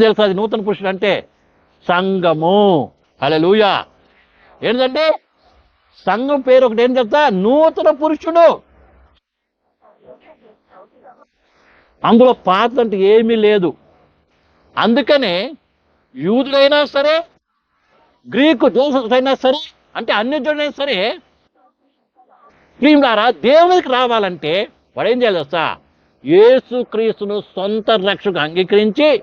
తెలుసు అది నూతన పురుషుడు అంటే సంఘము హల్లెలూయా. ఏంటంటే సంఘం పేరు ఒకటి ఏం చెప్తా? నూతన పురుషుడు. అందులో పాత అంటే ఏమీ లేదు. అందుకనే యూదుడైనా సరే గ్రీకు దేశస్తుడైనా సరే అంటే అన్యజుడైనా సరే ప్రియులారా దేవునికి రావాలంటే వాడు ఏం చేయాలి తెలుసా? యేసుక్రీస్తును సొంత రక్షకు అంగీకరించి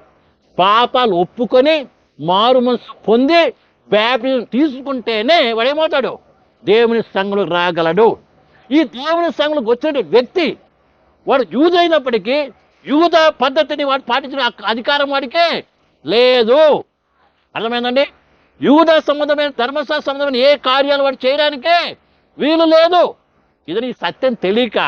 పాపాలు ఒప్పుకొని మారు మనసు పొంది బ్యాప్టిజం తీసుకుంటేనే వాడు ఏమవుతాడు దేవుని సంఘంలో రాగలడు. ఈ దేవుని సంఘంలోకి వచ్చిన వ్యక్తి వాడు యూదైనప్పటికీ యూద పద్ధతిని వాడు పాటించిన అధికారం వాడికే లేదు. అర్థమైందండి? యూద సంబంధమైన ధర్మశాస్త్ర సంబంధమైన ఏ కార్యాలు వాడు చేయడానికే వీలు లేదు. ఇది నీ సత్యం తెలియక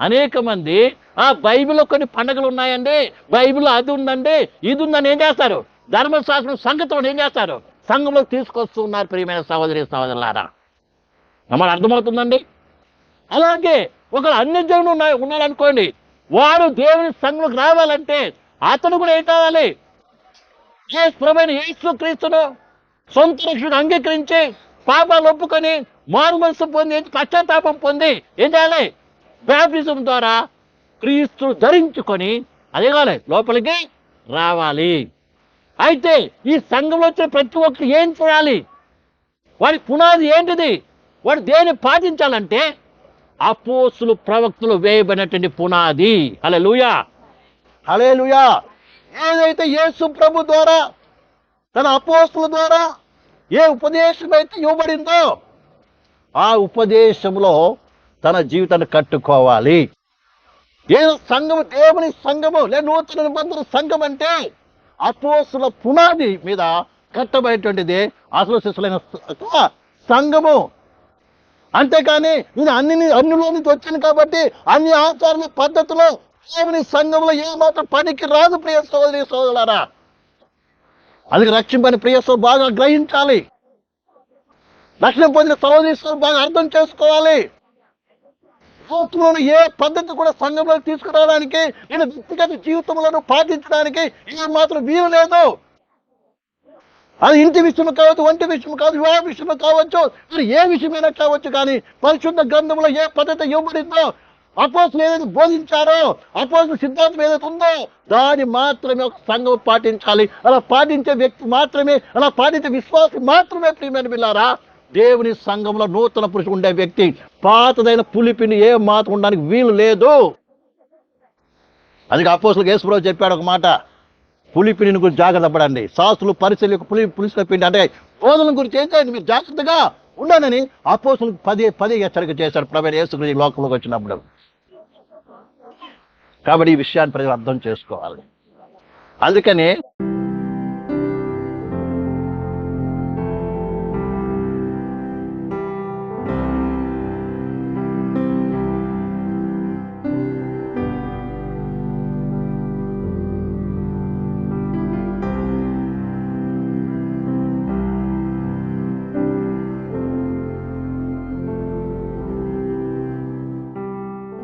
అనేక మంది ఆ బైబిల్లో కొన్ని పండగలు ఉన్నాయండి. బైబిల్లో అది ఉందండి ఇది ఉందని ఏం చేస్తారు? ధర్మశాస్త్రం సంగతం ఏం చేస్తారు? సంఘంలోకి తీసుకొస్తూ ఉన్నారు ప్రియమైన సహోదరి సహోదరులారా. మన అర్థమవుతుందండి? అలాగే ఒకడు అన్ని జనుడు ఉన్నా ఉన్నాడు అనుకోండి వాడు దేవుని సంఘంలోకి రావాలంటే అతను కూడా ఏం కావాలి? ఏ స్థిరమైన యేసు క్రీస్తును సొంత రక్షణ అంగీకరించి పాపాలు ఒప్పుకొని మారు మనసు పొంది పశ్చాత్తాపం పొంది ఏం చేయాలి? బ్యాప్టిజం ద్వారా క్రీస్తును ధరించుకొని అదే లోపలికి రావాలి. అయితే ఈ సంఘంలో వచ్చిన ప్రతి ఒక్కరు ఏం చేయాలి? వాడి పునాది ఏంటిది? వాడు దేన్ని పాటించాలంటే అపోసులు ప్రవక్తలు వేయబడినటువంటి పునాది. హలే లూయా హలేలుయా ఏదైతే యేసు ప్రభు ద్వారా తన అపోస్తుల ద్వారా ఏ ఉపదేశం అయితే ఇవ్వబడిందో ఆ ఉపదేశంలో తన జీవితాన్ని కట్టుకోవాలి. ఏదో సంఘము దేవుని సంఘము లే నూతన నిబంధన సంఘం అంటే అపోసుల పునాది మీద కట్టబడేటువంటిది అసలు శిశులైన సంఘము. అంతేకాని నేను అన్ని అన్నిలో నుంచి వచ్చాను కాబట్టి అన్ని ఆచారాల పద్ధతిలో దేవుని సంఘంలో ఏ మాత్రం పనికి రాదు ప్రియ సోదరి సోదరులారా. అది రక్షింపని ప్రియ బాగా గ్రహించాలి. రక్షణ పొందిన సోదరి బాగా అర్థం చేసుకోవాలి. లోకంలోని ఏ పద్ధతి కూడా సంఘంలో తీసుకురావడానికి నేను వ్యక్తిగత జీవితంలో పాటించడానికి ఈ మాత్రం వీలు లేదు. అది ఇంటి విషయం కావచ్చు వంటి విషయం కాదు వివాహ విషయం కావచ్చు మరి ఏ విషయమైనా కావచ్చు కానీ పరిశుద్ధ గ్రంథంలో ఏ పద్ధతి ఇవ్వబడిందో అపోసులు ఏదైతే బోధించారో అపోసుల సిద్ధాంతం ఏదైతే ఉందో దాన్ని మాత్రమే ఒక సంఘం పాటించాలి. అలా పాటించే వ్యక్తి మాత్రమే అలా పాటించే విశ్వాసం మాత్రమే ప్రియమైన పిల్లారా దేవుని సంఘంలో నూతన పురుషుడు ఉండే వ్యక్తి పాతదైన పులిపిని ఏ మాత్రం ఉండడానికి వీలు లేదు. అది అపోసులకు యేసుప్రభు చెప్పాడు ఒక మాట పులిపిని గురించి జాగ్రత్త పడండి. శాస్త్రులు పరిశీలి పులి పులిసిన పిండి అంటే బోధన గురించి ఏం చేయండి? మీరు జాగ్రత్తగా ఉండాలని అపోసులకు పది పది హెచ్చరిక చేశాడు ప్రవీణ యేసుకుని లోకంలోకి వచ్చినప్పుడు. కాబట్టి ఈ విషయాన్ని ప్రజలు అర్థం చేసుకోవాలి. అందుకని